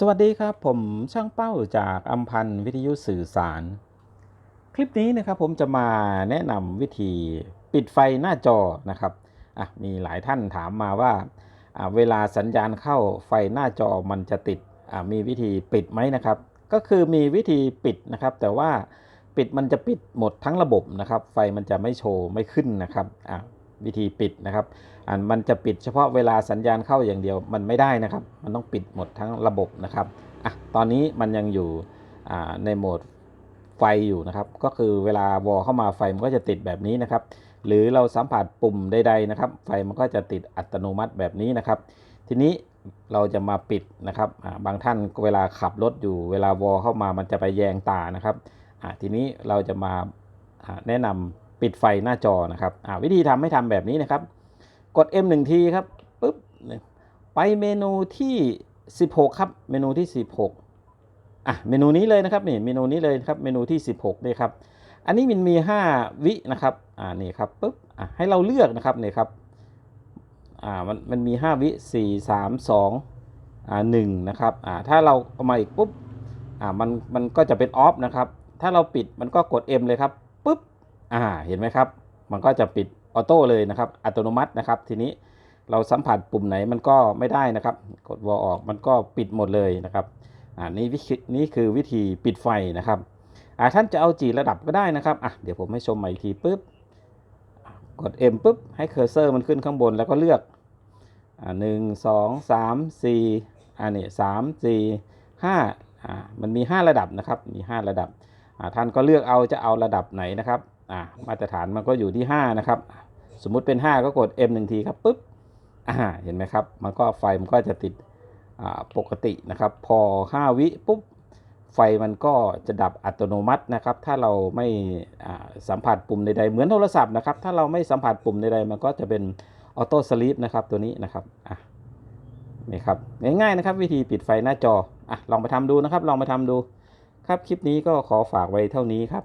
สวัสดีครับ ผมช่างเป้าจากอัมพันธ์วิทยุสื่อสาร คลิปนี้นะครับผมจะมาแนะนำวิธีปิดไฟหน้าจอนะครับอะมีหลายท่านถามมาว่าเวลาสัญญาณเข้าไฟหน้าจอมันจะติดมีวิธีปิดไหมนะครับ ก็คือมีวิธีปิดนะครับ แต่ว่าปิดมันจะปิดหมดทั้งระบบนะครับ ไฟมันจะไม่โชว์ไม่ขึ้นนะครับ วิธีปิดนะครับอะมันจะปิดเฉพาะเวลาสัญญาณเข้าอย่างเดียวมันไม่ได้นะครับ มันต้องปิดหมดทั้งระบบนะครับอะตอนนี้มันยังอยู่อ่าในโหมดไฟอยู่นะครับ ก็คือเวลาวอลเข้ามาไฟมันก็จะติดแบบนี้นะครับ หรือเราสัมผัสปุ่มใดๆนะครับ ไฟมันก็จะติดอัตโนมัติแบบนี้นะครับ ทีนี้เราจะมาปิดนะครับอ่าบางท่านเวลาขับรถอยู่เวลาวอลเข้ามามันจะไปแยงตานะครับอ่าทีนี้เราจะมาอ่าแนะนำ ปิดไฟหน้าจอนะครับอ่าวิธีทำให้ทำแบบนี้นะครับ กด M 1ทีครับปุ๊บไปเมนูที่ 16 ครับ เมนูที่ 16อะเมนูนี้เลยนะครับนี่เมนูนี้เลยครับเมนูที่ 16นี่ครับอันนี้มันมี 5 วินะครับอ่านี่ครับปุ๊บอะให้เราเลือกนะครับนี่ครับอ่ามันมันมี 5 วิ 4 3 2อ่า1นะครับอ่าถ้าเราเอามาอีกปุ๊บอ่ามันมันก็จะเป็นออฟนะครับถ้าเราปิดมันก็กด M เลยครับปุ๊บ เห็นไหมครับ มันก็จะปิดออโต้เลยนะครับ อัตโนมัตินะครับ ทีนี้เราสัมผัสปุ่มไหนมันก็ไม่ได้นะครับ กดวอลออกมันก็ปิดหมดเลยนะครับอ่านี่วิธีนี่คือวิธีปิดไฟนะครับอ่าท่านจะเอาจีระดับก็ได้นะครับอะเดี๋ยวผมให้ชมใหม่อีกทีปุ๊บกด M ปุ๊บให้เคอร์เซอร์มันขึ้นข้างบนแล้วก็เลือกอ่าหนึ่งสองสามสี่อ่านี่สามสี่ห้าอ่ามันมี 5 ระดับนะครับมี 5 ระดับอ่าท่านก็เลือกเอาจะเอาระดับไหนนะครับ อ่ามาตรฐานมันก็อยู่ที่ 5 นะครับ สมมุติเป็น 5 ก็กด M 1ทีครับปุ๊บอ่าเห็นไหมครับ มันก็ไฟมันก็จะติดอ่าปกตินะครับ พอ 5 วิปุ๊บไฟมันก็จะดับอัตโนมัตินะครับ ถ้าเราไม่อ่าสัมผัสปุ่มใดๆเหมือนโทรศัพท์นะครับ ถ้าเราไม่สัมผัสปุ่มใดๆมันก็จะเป็นออโต้สลีปนะครับตัวนี้นะครับอะนี่ครับง่ายๆนะครับ วิธีปิดไฟหน้าจออะลองไปทำดูนะครับ ลองไปทำดูครับคลิปนี้ก็ขอฝากไว้เท่านี้ครับ